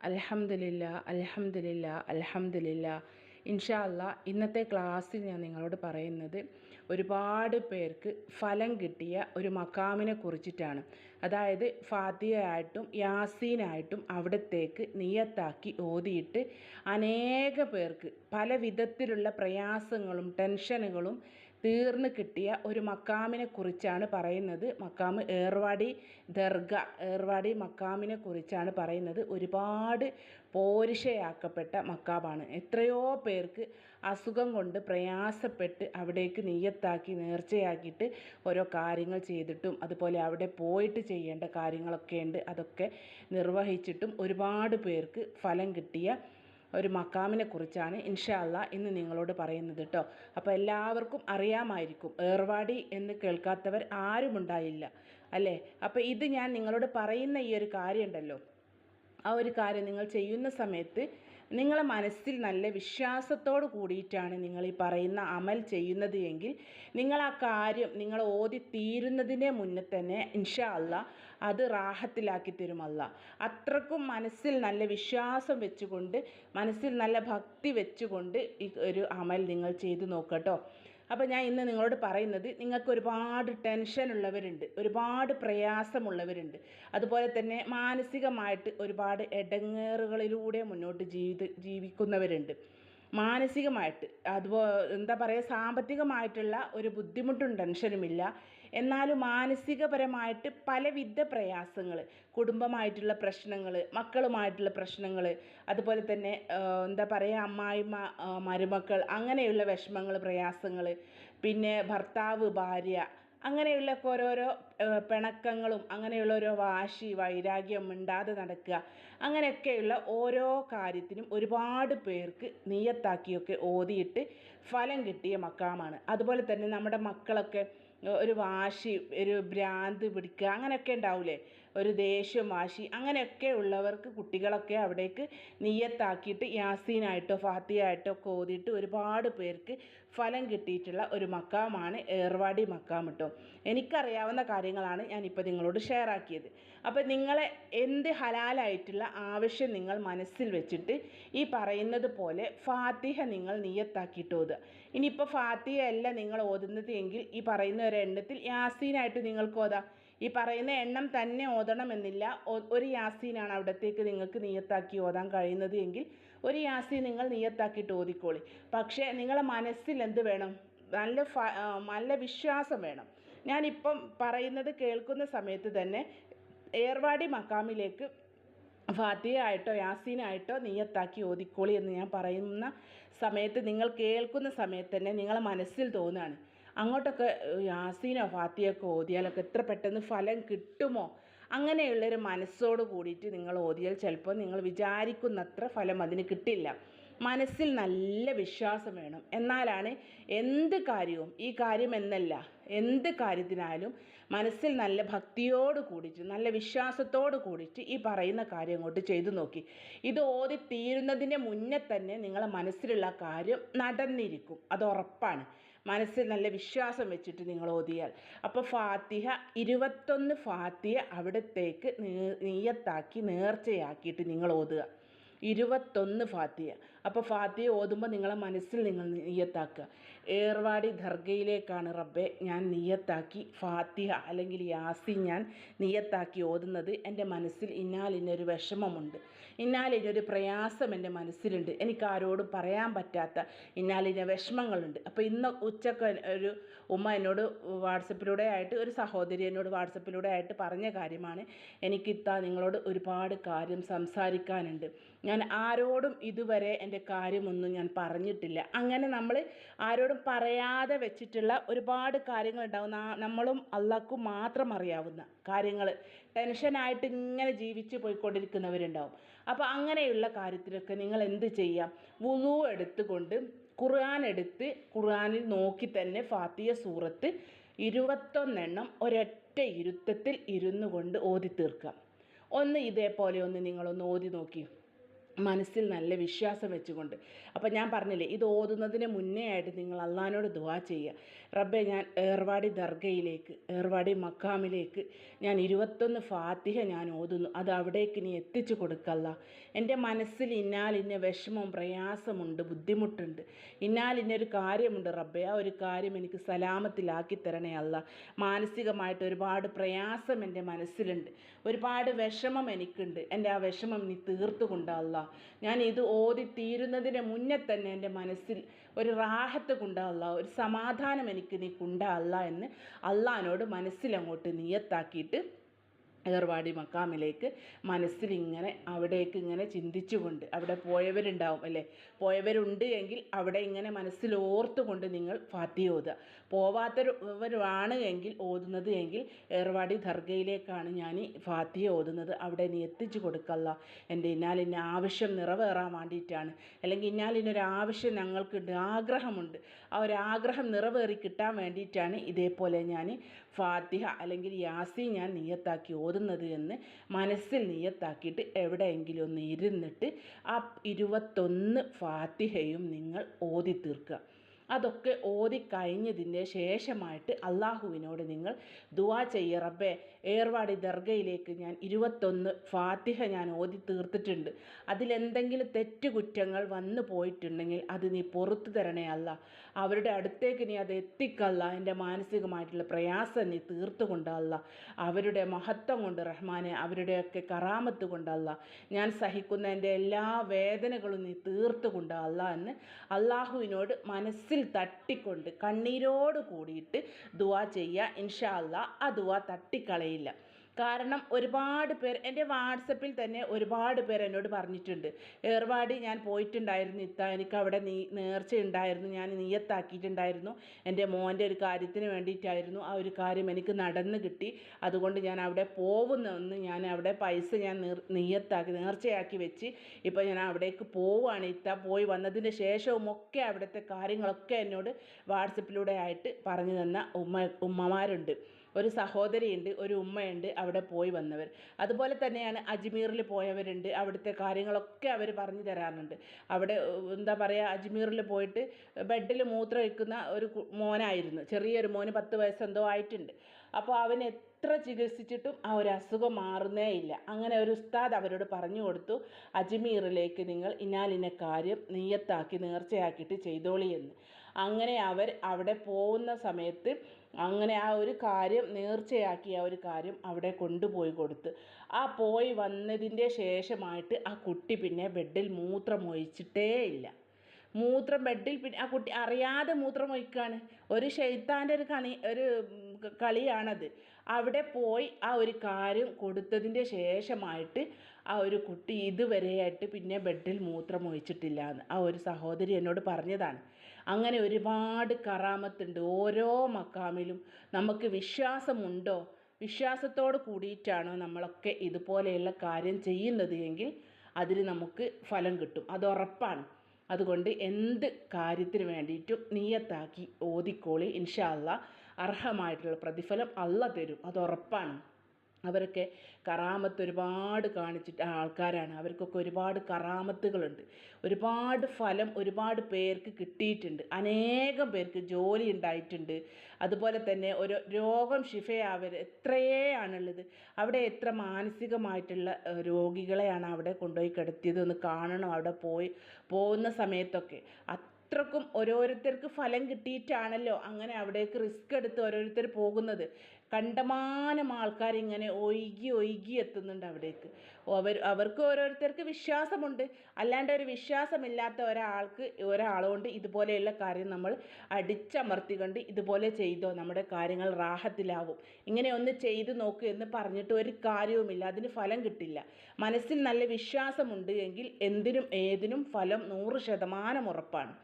അലഹമില്ല അലഹമില്ല ഇൻഷാ അല്ലാ ഇന്നത്തെ ക്ലാസ്സിൽ ഞാൻ നിങ്ങളോട് പറയുന്നത് ഒരുപാട് പേർക്ക് ഫലം കിട്ടിയ ഒരു മക്കാമിനെ കുറിച്ചിട്ടാണ്. അതായത് ഫാത്തിയായിട്ടും യാസീനായിട്ടും അവിടത്തേക്ക് നിയത്താക്കി ഓതിയിട്ട് അനേക പേർക്ക് പല വിധത്തിലുള്ള പ്രയാസങ്ങളും ടെൻഷനുകളും തീർന്ന് കിട്ടിയ ഒരു മക്കാമിനെ കുറിച്ചാണ് പറയുന്നത്. മക്കാമ് ഏർവാടി ദർഗ ഏർവാടി മക്കാമിനെ കുറിച്ചാണ് പറയുന്നത്. ഒരുപാട് പോരിഷയാക്കപ്പെട്ട മക്കാമാണ് എത്രയോ പേർക്ക് അസുഖം കൊണ്ട് പ്രയാസപ്പെട്ട് അവിടേക്ക് നെയ്യത്താക്കി നേർച്ചയാക്കിയിട്ട് ഓരോ കാര്യങ്ങൾ ചെയ്തിട്ടും അതുപോലെ അവിടെ പോയിട്ട് ചെയ്യേണ്ട കാര്യങ്ങളൊക്കെ ഉണ്ട് അതൊക്കെ നിർവഹിച്ചിട്ടും ഒരുപാട് പേർക്ക് ഫലം കിട്ടിയ ഒരു മക്കാമിനെ കുറിച്ചാണ് ഇൻഷാ അല്ലാ ഇന്ന് നിങ്ങളോട് പറയുന്നത് കേട്ടോ അപ്പോൾ എല്ലാവർക്കും അറിയാമായിരിക്കും ഏർവാടി എന്ന് കേൾക്കാത്തവർ ആരുമുണ്ടായില്ല അല്ലേ? അപ്പോൾ ഇത് ഞാൻ നിങ്ങളോട് പറയുന്ന ഈ ഒരു കാര്യമുണ്ടല്ലോ ആ ഒരു കാര്യം നിങ്ങൾ ചെയ്യുന്ന സമയത്ത് നിങ്ങളെ മനസ്സിൽ നല്ല വിശ്വാസത്തോട് കൂടിയിട്ടാണ് നിങ്ങൾ ഈ പറയുന്ന അമൽ ചെയ്യുന്നത് എങ്കിൽ നിങ്ങൾ ആ കാര്യം നിങ്ങൾ ഓതി തീരുന്നതിന് മുന്നേ തന്നെ ഇൻഷാ അല്ല അത് റാഹത്തിലാക്കി തരും അല്ല അത്രക്കും മനസ്സിൽ നല്ല വിശ്വാസം വെച്ചുകൊണ്ട് മനസ്സിൽ നല്ല ഭക്തി വെച്ചുകൊണ്ട് ഈ ഒരു അമൽ നിങ്ങൾ ചെയ്തു നോക്കട്ടോ. അപ്പോൾ ഞാൻ ഇന്ന് നിങ്ങളോട് പറയുന്നത് നിങ്ങൾക്ക് ഒരുപാട് ടെൻഷൻ ഉള്ളവരുണ്ട് ഒരുപാട് പ്രയാസമുള്ളവരുണ്ട്. അതുപോലെ തന്നെ മാനസികമായിട്ട് ഒരുപാട് ഇടങ്ങേറുകളിലൂടെ മുന്നോട്ട് ജീവിത ജീവിക്കുന്നവരുണ്ട്. മാനസികമായിട്ട് അതുപോലെ എന്താ പറയുക സാമ്പത്തികമായിട്ടുള്ള ഒരു ബുദ്ധിമുട്ടും ടെൻഷനുമില്ല എന്നാലും മാനസികപരമായിട്ട് പലവിധ പ്രയാസങ്ങൾ കുടുംബമായിട്ടുള്ള പ്രശ്നങ്ങൾ മക്കളുമായിട്ടുള്ള പ്രശ്നങ്ങൾ അതുപോലെ തന്നെ എന്താ പറയുക അമ്മായിമ്മ മരുമക്കൾ അങ്ങനെയുള്ള വിഷമങ്ങൾ പ്രയാസങ്ങൾ പിന്നെ ഭർത്താവ് ഭാര്യ അങ്ങനെയുള്ള ഓരോരോ പിണക്കങ്ങളും അങ്ങനെയുള്ള ഓരോ വാശി വൈരാഗ്യം മിണ്ടാതെ നടക്കുക അങ്ങനെയൊക്കെയുള്ള ഓരോ കാര്യത്തിനും ഒരുപാട് പേർക്ക് നീയത്താക്കിയൊക്കെ ഓതിയിട്ട് ഫലം കിട്ടിയ മക്കാമാണ് അതുപോലെ തന്നെ നമ്മുടെ മക്കളൊക്കെ ഒരു വാശി ഒരു ഭ്രാന്ത് പിടിക്കുക അങ്ങനെയൊക്കെ ഉണ്ടാവില്ലേ ഒരു ദേഷ്യം വാശി അങ്ങനെയൊക്കെ ഉള്ളവർക്ക് കുട്ടികളൊക്കെ അവിടേക്ക് നീയത്താക്കിയിട്ട് യാസീനായിട്ടോ ഫാത്തിയായിട്ടോ ഒക്കെ ഓതിയിട്ട് ഒരുപാട് പേർക്ക് ഫലം കിട്ടിയിട്ടുള്ള ഒരു മക്കാമാണ് ഏർവാടി മക്കാം കേട്ടോ എനിക്കറിയാവുന്ന കാര്യങ്ങളാണ് ഞാനിപ്പോൾ നിങ്ങളോട് ഷെയർ ആക്കിയത് അപ്പോൾ നിങ്ങളെ എന്ത് ഹലാലായിട്ടുള്ള ആവശ്യം നിങ്ങൾ മനസ്സിൽ വെച്ചിട്ട് ഈ പറയുന്നത് പോലെ ഫാത്തിഹ നിങ്ങൾ നീയത്താക്കിയിട്ട് ഓതുക. ഇനിയിപ്പോൾ ഫാത്തിഹ അല്ല നിങ്ങൾ ഓതുന്നത് എങ്കിൽ ഈ പറയുന്ന ഒരു എണ്ണത്തിൽ യാസീനായിട്ട് നിങ്ങൾക്ക് ഓതാം. ഈ പറയുന്ന എണ്ണം തന്നെ ഓതണമെന്നില്ല. ഒരു യാസീനാണ് അവിടത്തേക്ക് നിങ്ങൾക്ക് നിയത്താക്കി ഓതാൻ കഴിയുന്നത് എങ്കിൽ ഒരു യാസീൻ നിങ്ങൾ നിയത്താക്കിയിട്ട് ഓതിക്കോളി. പക്ഷേ നിങ്ങളെ മനസ്സിൽ എന്ത് വേണം? നല്ല ഫ നല്ല വിശ്വാസം വേണം. ഞാനിപ്പം പറയുന്നത് കേൾക്കുന്ന സമയത്ത് തന്നെ ഏർവാടി മക്കാമിലേക്ക് ഫാത്തിയായിട്ടോ യാസീനായിട്ടോ നീയത്താക്കി ഓതിക്കോളി എന്ന് ഞാൻ പറയുന്ന സമയത്ത് നിങ്ങൾ കേൾക്കുന്ന സമയത്ത് തന്നെ നിങ്ങളെ മനസ്സിൽ തോന്നുകയാണ്. അങ്ങോട്ടൊക്കെ യാസീനോ ഫാത്തിയൊക്കെ ഓതിയാലൊക്കെ എത്ര പെട്ടെന്ന് ഫലം കിട്ടുമോ? അങ്ങനെയുള്ളൊരു മനസ്സോട് കൂടിയിട്ട് നിങ്ങൾ ഓതിയാൽ ചിലപ്പോൾ നിങ്ങൾ വിചാരിക്കുന്നത്ര ഫലം അതിന് കിട്ടില്ല. മനസ്സിൽ നല്ല വിശ്വാസം വേണം. എന്നാലാണ് എന്ത് കാര്യവും ഈ കാര്യം എന്നല്ല എന്ത് കാര്യത്തിനായാലും മനസ്സിൽ നല്ല ഭക്തിയോട് കൂടിയിട്ട് നല്ല വിശ്വാസത്തോട് കൂടിയിട്ട് ഈ പറയുന്ന കാര്യം അങ്ങോട്ട് ചെയ്തു നോക്കി. ഇത് ഓതി തീരുന്നതിന് മുന്നേ തന്നെ നിങ്ങളെ മനസ്സിലുള്ള കാര്യം നടന്നിരിക്കും. അത് ഉറപ്പാണ്. മനസ്സിൽ നല്ല വിശ്വാസം വെച്ചിട്ട് നിങ്ങൾ ഓതിയാൽ. അപ്പോൾ ഫാത്തിഹ ഇരുപത്തൊന്ന് ഫാത്തിഹ അവിടത്തേക്ക് നീയത്താക്കി നേർച്ചയാക്കിയിട്ട് നിങ്ങൾ ഓതുക. ഇരുപത്തൊന്ന് ഫാത്തിയ അപ്പോൾ ഫാത്തിയ ഓതുമ്പോൾ നിങ്ങളെ മനസ്സിൽ നിങ്ങൾ നീയത്താക്കുക. ഏർവാടി ദർഗയിലേക്കാണ് റബ്ബെ ഞാൻ നീയത്താക്കി ഫാത്തിഹ അല്ലെങ്കിൽ യാസി ഞാൻ നീയത്താക്കി ഓതുന്നത്. എന്റെ മനസ്സിൽ ഇന്നാലിന്നൊരു വിഷമമുണ്ട്. ഇന്നാലിനൊരു പ്രയാസം എന്റെ മനസ്സിലുണ്ട്. എനിക്ക് ആരോടും പറയാൻ പറ്റാത്ത ഇന്നാലിന് വിഷമങ്ങളുണ്ട്. അപ്പോൾ ഇന്ന് ഉച്ചയ്ക്ക് ഒരു ഉമ്മ എന്നോട് വാട്സപ്പിലൂടെ ആയിട്ട് ഒരു സഹോദരി എന്നോട് വാട്സപ്പിലൂടെ ആയിട്ട് പറഞ്ഞ കാര്യമാണ്. എനിക്കിത്ത നിങ്ങളോട് ഒരുപാട് കാര്യം സംസാരിക്കാനുണ്ട്. ഞാൻ ആരോടും ഇതുവരെ എന്റെ കാര്യമൊന്നും ഞാൻ പറഞ്ഞിട്ടില്ല. അങ്ങനെ നമ്മൾ ആരോടും പറയാതെ വെച്ചിട്ടുള്ള ഒരുപാട് കാര്യങ്ങളുണ്ടാവും. നമ്മളും അള്ളാഹ്ക്കും മാത്രം അറിയാവുന്ന കാര്യങ്ങൾ. ടെൻഷനായിട്ട് ഇങ്ങനെ ജീവിച്ച് പോയിക്കൊണ്ടിരിക്കുന്നവരുണ്ടാവും. അപ്പോൾ അങ്ങനെയുള്ള കാര്യത്തിലൊക്കെ നിങ്ങൾ എന്ത് ചെയ്യാം വുളു എടുത്തുകൊണ്ട് ഖുർആൻ എടുത്ത് ഖുർആനിൽ നോക്കി തന്നെ ഫാത്തിയ സൂറത്ത് ഇരുപത്തൊന്നെണ്ണം ഒരൊറ്റ ഇരുത്തത്തിൽ ഇരുന്നു കൊണ്ട് ഓതി തീർക്കാം ഒന്ന് ഇതേപോലെ ഒന്ന് നിങ്ങളൊന്ന് ഓതി നോക്കി. മനസ്സിൽ നല്ല വിശ്വാസം വെച്ചുകൊണ്ട്. അപ്പം ഞാൻ പറഞ്ഞില്ലേ ഇത് ഓതുന്നതിന് മുന്നേ ആയിട്ട് നിങ്ങൾ അള്ളഹാനോട് ദുവാ ചെയ്യുക. റബ്ബെ ഞാൻ ഏർവാടി ദർഗയിലേക്ക് ഏർവാടി മക്കാമിലേക്ക് ഞാൻ ഇരുപത്തൊന്ന് ഫാത്തിഹ ഞാൻ ഓതുന്നു. അത് അവിടേക്ക് നീ എത്തിച്ചു കൊടുക്കല്ല എന്റെ മനസ്സിൽ ഇന്നാൽ ഇന്ന വിഷമവും പ്രയാസമുണ്ട് ബുദ്ധിമുട്ടുണ്ട്. ഇന്നാൽ ഇന്നൊരു കാര്യമുണ്ട് റബ്ബെ ആ ഒരു കാര്യം എനിക്ക് സലാമത്തിലാക്കി തരണേ അല്ല മാനസികമായിട്ട് ഒരുപാട് പ്രയാസം എന്റെ മനസ്സിലുണ്ട്. ഒരുപാട് വിഷമം എനിക്കുണ്ട്. എന്റെ ആ വിഷമം നീ തീർത്തു കൊണ്ടല്ല ഞാൻ ഇത് ഓതി തീരുന്നതിന് മുന്നേ തന്നെ എന്റെ മനസ്സിൽ ഒരു റാഹത്ത് കൊണ്ടല്ല ഒരു സമാധാനം എനിക്ക് നീ കൊണ്ടല്ല എന്ന് അള്ളഹാനോട് മനസ്സിലങ്ങോട്ട് നിയത്താക്കിയിട്ട് ഏർവാടി മക്കാമിലേക്ക് മനസ്സിലിങ്ങനെ അവിടേക്ക് ഇങ്ങനെ ചിന്തിച്ചുകൊണ്ട് അവിടെ പോയവരുണ്ടാവും അല്ലേ? പോയവരുണ്ട് എങ്കിൽ അവിടെ ഇങ്ങനെ മനസ്സിൽ ഓർത്തുകൊണ്ട് നിങ്ങൾ ഫാത്തി ഓതുക. പോവാത്തവരാണ് എങ്കിൽ ഓതുന്നത് എങ്കിൽ ഏർവാടി ദർഗയിലേക്കാണ് ഞാൻ ഫാത്തി ഓതുന്നത്. അവിടെ നീ എത്തിച്ചു കൊടുക്കല്ല. എന്റെ ഇന്നാൽ ഇന്ന ആവശ്യം നിറവേറാൻ വേണ്ടിയിട്ടാണ്. അല്ലെങ്കിൽ ഇന്നാൽ ഇന്നൊരു ആവശ്യം ഞങ്ങൾക്കുണ്ട് ആഗ്രഹമുണ്ട്. ആ ഒരു ആഗ്രഹം നിറവേറി കിട്ടാൻ വേണ്ടിയിട്ടാണ് ഇതേപോലെ ഞാൻ ഫാത്തിഹ അല്ലെങ്കിൽ യാസി ഞാൻ നിയത്താക്കി ഓതുന്നത് എന്ന് മനസ്സിൽ നിയത്താക്കിയിട്ട് എവിടെയെങ്കിലും ഒന്ന് ഇരുന്നിട്ട് ആ ഇരുപത്തൊന്ന് ഫാത്തിഹയും നിങ്ങൾ ഓതി തീർക്കുക. അതൊക്കെ ഓതി കഴിഞ്ഞതിന്റെ ശേഷമായിട്ട് അള്ളാഹുവിനോട് നിങ്ങൾ ദുവാ ചെയ്യ റബ്ബേ ഏർവാടി ദർഗയിലേക്ക് ഞാൻ ഇരുപത്തൊന്ന് ഫാത്തിഹ ഞാൻ ഓതി തീർത്തിട്ടുണ്ട്. അതിലെന്തെങ്കിലും തെറ്റുകുറ്റങ്ങൾ വന്നു പോയിട്ടുണ്ടെങ്കിൽ അത് നീ പുറത്തു തരണേ അല്ല. അവരുടെ അടുത്തേക്ക് നീ അത് എത്തിക്കല്ല. എന്റെ മാനസികമായിട്ടുള്ള പ്രയാസം നീ തീർത്തു കൊണ്ടല്ല അവരുടെ മഹത്വം കൊണ്ട് റഹ്മാനെ അവരുടെയൊക്കെ കറാമത്ത് കൊണ്ടല്ല ഞാൻ സഹിക്കുന്ന എന്റെ എല്ലാ വേദനകളും നീ തീർത്തു കൊണ്ടല്ല എന്ന് അള്ളാഹുവിനോട് മനസ്സിൽ തട്ടിക്കൊണ്ട് കണ്ണീരോട് കൂടിയിട്ട് ദുവാ ചെയ്യുക ഇൻഷാ അല്ല. ആ ദുവാ തട്ടിക്കളയില്ല കാരണം ഒരുപാട് പേർ എന്റെ വാട്സപ്പിൽ തന്നെ ഒരുപാട് പേർ എന്നോട് പറഞ്ഞിട്ടുണ്ട്. ഏർവാടി ഞാൻ പോയിട്ടുണ്ടായിരുന്നു ഇത്ത എനിക്ക് അവിടെ നീ നേർച്ച ഉണ്ടായിരുന്നു ഞാൻ നീയത്താക്കിയിട്ടുണ്ടായിരുന്നു. എന്റെ മോന്റെ ഒരു കാര്യത്തിന് വേണ്ടിയിട്ടായിരുന്നു ആ ഒരു കാര്യം എനിക്ക് നടന്ന് കിട്ടി. അതുകൊണ്ട് ഞാൻ അവിടെ പോകുന്നെന്ന് ഞാൻ അവിടെ പൈസ ഞാൻ നീയത്താക്കി നേർച്ചയാക്കി വെച്ച് ഇപ്പോൾ ഞാൻ അവിടേക്ക് പോവുകയാണ്. ഇത്ത പോയി വന്നതിന് ശേഷവും ഒക്കെ അവിടുത്തെ കാര്യങ്ങളൊക്കെ എന്നോട് വാട്സപ്പിലൂടെ ആയിട്ട് പറഞ്ഞു തന്ന ഉമ്മ ഉമ്മമാരുണ്ട്. ഒരു സഹോദരിയുണ്ട് ഒരു ഉമ്മയുണ്ട് അവിടെ പോയി വന്നവർ. അതുപോലെ തന്നെയാണ് അജ്മീറിൽ പോയവരുണ്ട് അവിടുത്തെ കാര്യങ്ങളൊക്കെ അവർ പറഞ്ഞു തരാറുണ്ട്. അവിടെ എന്താ പറയുക അജ്മീറിൽ പോയിട്ട് ബെഡിൽ മൂത്രം വയ്ക്കുന്ന ഒരു മോനായിരുന്നു. ചെറിയൊരു മോന് പത്ത് വയസ്സെന്തോ ആയിട്ടുണ്ട്. അപ്പോൾ അവൻ എത്ര ചികിത്സിച്ചിട്ടും ആ ഒരു അസുഖം മാറുന്നേ ഇല്ല. അങ്ങനെ ഒരു ഉസ്താദ് അവരോട് പറഞ്ഞു കൊടുത്തു അജ്മീറിലേക്ക് നിങ്ങൾ ഇന്നാലിന്ന കാര്യം നീയത്താക്കി നേർച്ചയാക്കിയിട്ട് ചെയ്തോളി എന്ന്. അങ്ങനെ അവർ അവിടെ പോകുന്ന സമയത്ത് അങ്ങനെ ആ ഒരു കാര്യം നേർച്ചയാക്കി ആ ഒരു കാര്യം അവിടെ കൊണ്ടുപോയി കൊടുത്ത്. ആ പോയി വന്നതിന്റെ ശേഷമായിട്ട് ആ കുട്ടി പിന്നെ ബെഡിൽ മൂത്രം ഒഴിച്ചിട്ടേ ഇല്ല. മൂത്രം ബെഡിൽ പിന്നെ ആ കുട്ടി അറിയാതെ മൂത്രം ഒഴിക്കുകയാണ് ഒരു ഷെയ്ത്താന്റെ ഒരു കണി ഒരു കളിയാണത്. അവിടെ പോയി ആ ഒരു കാര്യം കൊടുത്തതിന്റെ ശേഷമായിട്ട് ആ ഒരു കുട്ടി ഇതുവരെയായിട്ട് പിന്നെ ബെഡിൽ മൂത്രം ഒഴിച്ചിട്ടില്ല എന്ന് ആ ഒരു സഹോദരി എന്നോട് പറഞ്ഞതാണ്. അങ്ങനെ ഒരുപാട് കറാമത്തുണ്ട്. ഓരോ മക്കാമിലും നമുക്ക് വിശ്വാസമുണ്ടോ? വിശ്വാസത്തോട് കൂടിയിട്ടാണോ നമ്മളൊക്കെ ഇതുപോലെയുള്ള കാര്യം ചെയ്യുന്നത് എങ്കിൽ അതിന് നമുക്ക് ഫലം കിട്ടും. അത് ഉറപ്പാണ്. അതുകൊണ്ട് എന്ത് കാര്യത്തിന് വേണ്ടിയിട്ടും നീയത്താക്കി ഓതിക്കോളി. ഇൻഷാ അള്ളാ. അർഹമായിട്ടുള്ള പ്രതിഫലം അല്ല തരും. അത് ഉറപ്പാണ്. അവരൊക്കെ കറാമത്ത് ഒരുപാട് കാണിച്ചിട്ട് ആൾക്കാരാണ്. അവർക്കൊക്കെ ഒരുപാട് കറാമത്തുകളുണ്ട്. ഒരുപാട് ഫലം ഒരുപാട് പേർക്ക് കിട്ടിയിട്ടുണ്ട്. അനേകം പേർക്ക് ജോലി ഉണ്ടായിട്ടുണ്ട്. അതുപോലെ തന്നെ ഒരു രോഗം ശിഫയാവർ എത്രയേ ആണുള്ളത് അവിടെ എത്ര മാനസികമായിട്ടുള്ള രോഗികളെയാണ് അവിടെ കൊണ്ടുപോയി കിടത്തിയത് ഒന്ന് കാണണം. അവിടെ പോയി പോകുന്ന സമയത്തൊക്കെ അത്രക്കും ഓരോരുത്തർക്ക് ഫലം കിട്ടിയിട്ടാണല്ലോ അങ്ങനെ അവിടേക്ക് റിസ്ക് എടുത്ത് ഓരോരുത്തർ പോകുന്നത്. കണ്ടമാനം ആൾക്കാർ ഇങ്ങനെ ഒഴുകി ഒഴുകി എത്തുന്നുണ്ട് അവിടേക്ക്. അവർ അവർക്ക് ഓരോരുത്തർക്ക് വിശ്വാസമുണ്ട്. അല്ലാണ്ട് ഒരു വിശ്വാസമില്ലാത്ത ഒരാൾക്ക് ഒരാളുകൊണ്ട് ഇതുപോലെയുള്ള കാര്യം നമ്മൾ അടിച്ചമർത്തിക്കൊണ്ട് ഇതുപോലെ ചെയ്തോ നമ്മുടെ കാര്യങ്ങൾ റാഹത്തിലാവും. ഇങ്ങനെ ഒന്ന് ചെയ്തു നോക്കൂ എന്ന് പറഞ്ഞിട്ട് ഒരു കാര്യവുമില്ല. അതിന് ഫലം കിട്ടില്ല. മനസ്സിൽ നല്ല വിശ്വാസമുണ്ട് എങ്കിൽ എന്തിനും ഏതിനും ഫലം നൂറ് ശതമാനം ഉറപ്പാണ്.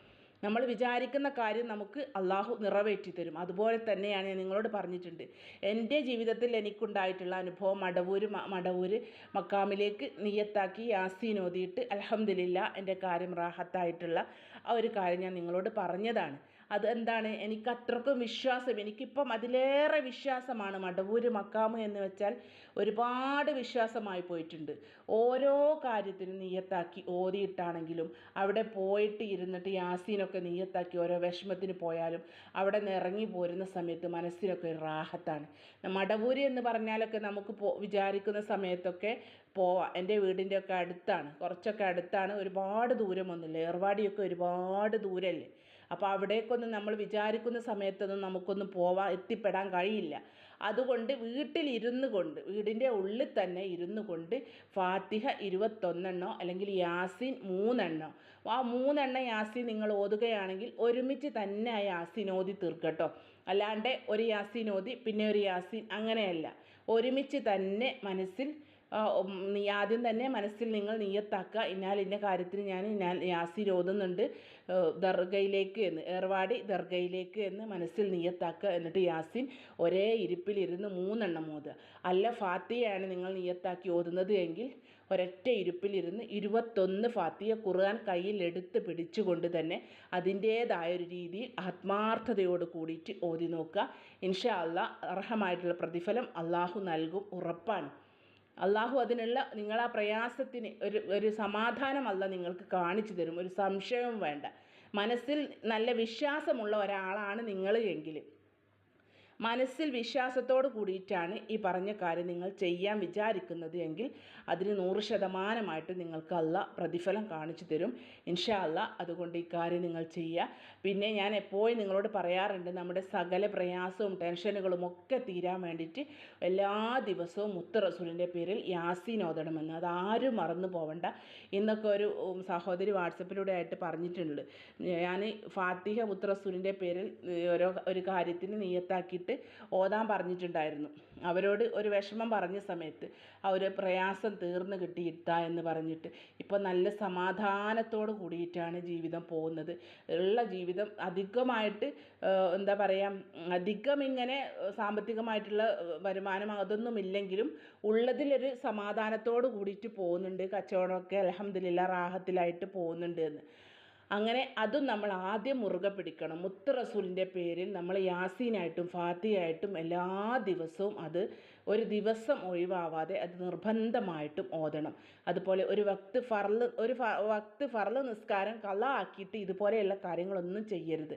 നമ്മൾ വിചാരിക്കുന്ന കാര്യം നമുക്ക് അള്ളാഹു നിറവേറ്റി തരും അതുപോലെ തന്നെയാണ് ഞാൻ നിങ്ങളോട് പറഞ്ഞിട്ടുണ്ട്. എന്റെ ജീവിതത്തിൽ എനിക്കുണ്ടായിട്ടുള്ള അനുഭവം മടവൂര് മടവൂര് മക്കാമിലേക്ക് നീയത്താക്കി യാസീൻ ഓതിയിട്ട് അലഹമില്ല എന്റെ കാര്യം റാഹത്തായിട്ടുള്ള ആ ഒരു കാര്യം ഞാൻ നിങ്ങളോട് പറഞ്ഞതാണ്. അത് എന്താണ് എനിക്ക് അത്രക്കും വിശ്വാസം എനിക്കിപ്പം അതിലേറെ വിശ്വാസമാണ് മടവൂര് മക്കാമ് എന്ന് വെച്ചാൽ ഒരുപാട് വിശ്വാസമായി പോയിട്ടുണ്ട്. ഓരോ കാര്യത്തിനും നീയത്താക്കി ഓതിയിട്ടാണെങ്കിലും അവിടെ പോയിട്ട് ഇരുന്നിട്ട് യാസീനൊക്കെ നീയത്താക്കി ഓരോ വിഷമത്തിന് പോയാലും അവിടെ നിന്ന് ഇറങ്ങി പോരുന്ന സമയത്ത് മനസ്സിനൊക്കെ ഒരു റാഹത്താണ്. മടവൂര് എന്ന് പറഞ്ഞാലൊക്കെ നമുക്ക് പോ വിചാരിക്കുന്ന സമയത്തൊക്കെ പോവാം. എന്റെ വീടിന്റെ ഒക്കെ അടുത്താണ്. കുറച്ചൊക്കെ അടുത്താണ്. ഒരുപാട് ദൂരമൊന്നുമില്ല ഏർവാടിയൊക്കെ ഒരുപാട് ദൂരമല്ലേ അപ്പോൾ അവിടേക്കൊന്നും നമ്മൾ വിചാരിക്കുന്ന സമയത്തൊന്നും നമുക്കൊന്നും പോവാൻ എത്തിപ്പെടാൻ കഴിയില്ല. അതുകൊണ്ട് വീട്ടിലിരുന്ന് കൊണ്ട് വീടിന്റെ ഉള്ളിൽ തന്നെ ഇരുന്ന് കൊണ്ട് ഫാത്തിഹ ഇരുപത്തൊന്നെണ്ണോ അല്ലെങ്കിൽ യാസിൻ മൂന്നെണ്ണോ ആ മൂന്നെണ്ണം യാസിൻ നിങ്ങൾ ഓതുകയാണെങ്കിൽ ഒരുമിച്ച് തന്നെ ആ യാസിൻ ഓതി തീർക്കട്ടോ അല്ലാണ്ട് ഒരു യാസിൻ ഓതി പിന്നെ ഒരു യാസിൻ അങ്ങനെയല്ല. ഒരുമിച്ച് തന്നെ മനസ്സിൽ നീ ആദ്യം തന്നെ മനസ്സിൽ നിങ്ങൾ നീയത്താക്കുക ഇന്നാൽ ഇന്ന കാര്യത്തിന് ഞാൻ ഞാൻ യാസിർ ഓതുന്നുണ്ട് ദർഗയിലേക്ക് എന്ന് ഏർവാടി ദർഗയിലേക്ക് എന്ന് മനസ്സിൽ നീയത്താക്കുക എന്നിട്ട് യാസിൻ ഒരേ ഇരിപ്പിലിരുന്ന് മൂന്നെണ്ണം ഓതുക. അല്ല ഫാത്തിയാണ് നിങ്ങൾ നീയത്താക്കി ഓതുന്നത് എങ്കിൽ ഒരൊറ്റ ഇരിപ്പിലിരുന്ന് ഇരുപത്തൊന്ന് ഫാത്തിയ ഖുർആൻ കയ്യിൽ എടുത്ത് പിടിച്ചുകൊണ്ട് തന്നെ അതിന്റേതായ ഒരു രീതിയിൽ ആത്മാർത്ഥതയോട് കൂടിയിട്ട് ഓതി നോക്കുക. ഇൻഷാ അള്ളാഹ് അർഹമായിട്ടുള്ള പ്രതിഫലം അള്ളാഹു നൽകും. ഉറപ്പാണ്. അള്ളാഹു അതിനുള്ള നിങ്ങൾ ആ പ്രയാസത്തിന് ഒരു ഒരു സമാധാനം അല്ല നിങ്ങൾക്ക് കാണിച്ചു തരും. ഒരു സംശയവും വേണ്ട. മനസ്സിൽ നല്ല വിശ്വാസമുള്ള ഒരാളാണ് നിങ്ങൾ എങ്കിൽ മനസ്സിൽ വിശ്വാസത്തോട് കൂടിയിട്ടാണ് ഈ പറഞ്ഞ കാര്യം നിങ്ങൾ ചെയ്യാൻ വിചാരിക്കുന്നത് എങ്കിൽ അതിന് നൂറ് ശതമാനമായിട്ട് നിങ്ങൾക്ക് അല്ല പ്രതിഫലം കാണിച്ചു തരും. ഇൻഷാ അല്ല അതുകൊണ്ട് ഈ കാര്യം നിങ്ങൾ ചെയ്യുക. പിന്നെ ഞാൻ എപ്പോഴും നിങ്ങളോട് പറയാറുണ്ട് നമ്മുടെ സകല പ്രയാസവും ടെൻഷനുകളും ഒക്കെ തീരാൻ വേണ്ടിയിട്ട് എല്ലാ ദിവസവും മുത്ത് റസൂലിന്റെ പേരിൽ യാസീൻ ഓതണമെന്ന്. അതാരും മറന്നു പോവണ്ട. ഇന്നൊക്കെ ഒരു സഹോദരി വാട്സപ്പിലൂടെ ആയിട്ട് പറഞ്ഞിട്ടുണ്ട്. ഞാൻ ഫാത്തിഹ മുത്ത് റസൂലിന്റെ പേരിൽ ഓരോ ഒരു കാര്യത്തിന് നിയത്താക്കി വേണ്ടിയിട്ട് ഓതാൻ പറഞ്ഞിട്ടുണ്ടായിരുന്നു. അവരോട് ഒരു വിഷമം പറഞ്ഞ സമയത്ത് ഒരു പ്രയാസം തീർന്നു കിട്ടിയിട്ട എന്ന് പറഞ്ഞിട്ട് ഇപ്പോൾ നല്ല സമാധാനത്തോട് കൂടിയിട്ടാണ് ജീവിതം പോകുന്നത്. ഉള്ള ജീവിതം അധികമായിട്ട് എന്താ പറയുക അധികം ഇങ്ങനെ സാമ്പത്തികമായിട്ടുള്ള വരുമാനം അതൊന്നും ഇല്ലെങ്കിലും ഉള്ളതിലൊരു സമാധാനത്തോട് കൂടിയിട്ട് പോകുന്നുണ്ട്. കച്ചവടമൊക്കെ അലഹമ്മദില്ല റാഹത്തിലായിട്ട് പോകുന്നുണ്ട് എന്ന്. അങ്ങനെ അതും നമ്മൾ ആദ്യം മുറുകെ പിടിക്കണം. മുത്ത് റസൂലിന്റെ പേരിൽ നമ്മൾ യാസീനായിട്ടും ഫാത്തിയായിട്ടും എല്ലാ ദിവസവും അത് ഒരു ദിവസം ഒഴിവാവാതെ അത് നിർബന്ധമായിട്ടും ഓതണം. അതുപോലെ ഒരു വക്ത് ഫർൾ ഒരു വക്ത് ഫർൾ നിസ്കാരം കള ആക്കിയിട്ട് ഇതുപോലെയുള്ള കാര്യങ്ങളൊന്നും ചെയ്യരുത്.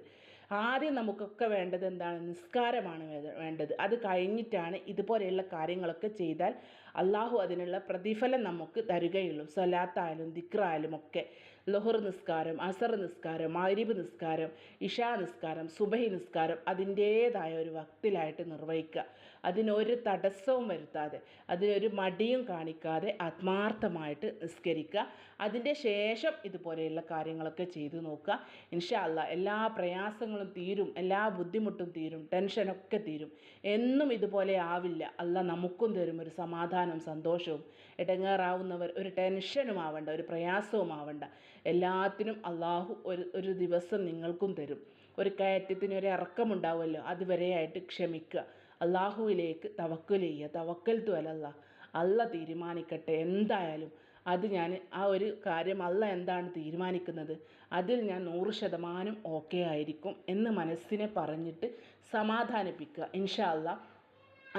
ആദ്യം നമുക്കൊക്കെ വേണ്ടത് എന്താണ്? നിസ്കാരമാണ് വേണ്ടത്. അത് കഴിഞ്ഞിട്ടാണ് ഇതുപോലെയുള്ള കാര്യങ്ങളൊക്കെ ചെയ്താൽ അള്ളാഹു അതിനുള്ള പ്രതിഫലം നമുക്ക് തരികയുള്ളൂ. സ്വലാത്തായാലും ദിക്റായാലും ഒക്കെ. ലൊഹർ നിസ്കാരം അസർ നിസ്കാരം മാരിബ് നിസ്കാരം ഇഷാ നിസ്കാരം സുബഹി നിസ്കാരം അതിന്റേതായ ഒരു വക്തിലായിട്ട് നിർവഹിക്കുക. അതിനൊരു തടസ്സവും വരുത്താതെ അതിനൊരു മടിയും കാണിക്കാതെ ആത്മാർത്ഥമായിട്ട് നിസ്കരിക്കുക. അതിന്റെ ശേഷം ഇതുപോലെയുള്ള കാര്യങ്ങളൊക്കെ ചെയ്തു നോക്കുക. ഇൻഷാ അല്ല എല്ലാ പ്രയാസങ്ങളും തീരും എല്ലാ ബുദ്ധിമുട്ടും തീരും ടെൻഷനൊക്കെ തീരും. എന്നും ഇതുപോലെ ആവില്ല. അല്ല നമുക്കും തരും ഒരു സമാധാനവും സന്തോഷവും. ഇടങ്ങേറാവുന്നവർ ഒരു ടെൻഷനും ആവണ്ട ഒരു പ്രയാസവും ആവണ്ട. എല്ലാത്തിനും അള്ളാഹു ഒരു ഒരു ദിവസം നിങ്ങൾക്കും തരും. ഒരു കയറ്റത്തിന് ഒരു ഇറക്കമുണ്ടാവുമല്ലോ അതുവരെയായിട്ട് ക്ഷമിക്കുക. അള്ളാഹുവിലേക്ക് തവക്കൽ ചെയ്യുക. തവക്കൽ തുവലല്ല അല്ല തീരുമാനിക്കട്ടെ. എന്തായാലും അത് ഞാൻ ആ ഒരു കാര്യം അല്ല എന്താണ് തീരുമാനിക്കുന്നത്? അതിൽ ഞാൻ നൂറ് ശതമാനം ഓക്കെ ആയിരിക്കും എന്ന് മനസ്സിനെ പറഞ്ഞിട്ട് സമാധാനിപ്പിക്കുക. ഇൻഷാ അള്ളാഹ്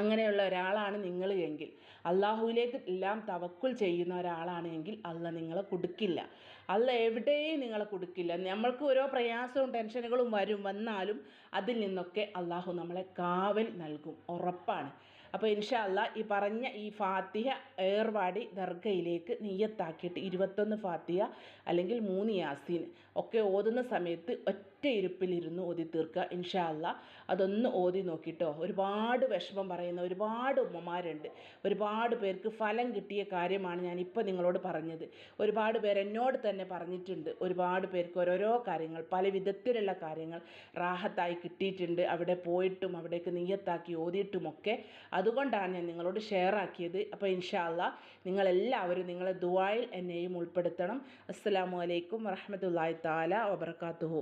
അങ്ങനെയുള്ള ഒരാളാണ് നിങ്ങൾ എങ്കിൽ. അള്ളാഹുവിലേക്ക് എല്ലാം തവക്കുൽ ചെയ്യുന്ന ഒരാളാണ് എങ്കിൽ അല്ല നിങ്ങളെ കൊടുക്കില്ല. അല്ല എവിടെയും നിങ്ങളെ കൊടുക്കില്ല. നമ്മൾക്ക് ഓരോ പ്രയാസവും ടെൻഷനുകളും വരും. വന്നാലും അതിൽ നിന്നൊക്കെ അള്ളാഹു നമ്മളെ കാവൽ നൽകും. ഉറപ്പാണ്. അപ്പോൾ ഇൻഷാ അല്ല ഈ പറഞ്ഞ ഈ ഫാത്തിഹ ഏർവാടി ദർഗയിലേക്ക് നീയത്താക്കിയിട്ട് ഇരുപത്തൊന്ന് ഫാത്തിഹ അല്ലെങ്കിൽ മൂന്ന് യാസീൻ. ഒക്കെ ഓതുന്ന സമയത്ത് ഒറ്റ ഇരുപ്പിലിരുന്ന് ഓതി തീർക്കുക ഇൻഷാ അല്ല അതൊന്ന് ഓതി നോക്കിട്ടോ. ഒരുപാട് വിഷമം പറയുന്ന ഒരുപാട് ഉമ്മമാരുണ്ട്. ഒരുപാട് പേർക്ക് ഫലം കിട്ടിയ കാര്യമാണ് ഞാൻ ഇപ്പോൾ നിങ്ങളോട് പറഞ്ഞത്. ഒരുപാട് പേർ എന്നോട് തന്നെ പറഞ്ഞിട്ടുണ്ട്. ഒരുപാട് പേർക്ക് ഓരോരോ കാര്യങ്ങൾ പല വിധത്തിലുള്ള കാര്യങ്ങൾ റാഹത്തായി കിട്ടിയിട്ടുണ്ട്. അവിടെ പോയിട്ടും അവിടേക്ക് നീയത്താക്കി ഓതിയിട്ടുമൊക്കെ. അതുകൊണ്ടാണ് ഞാൻ നിങ്ങളോട് ഷെയർ ആക്കിയത് അപ്പോൾ ഇൻഷാല്ല നിങ്ങളെല്ലാവരും നിങ്ങളെ ദുവായിൽ എന്നെയും ഉൾപ്പെടുത്തണം. അസ്സാം വലൈക്കും വറഹമത്തല്ലാ താല വബർക്കാത്തുഹു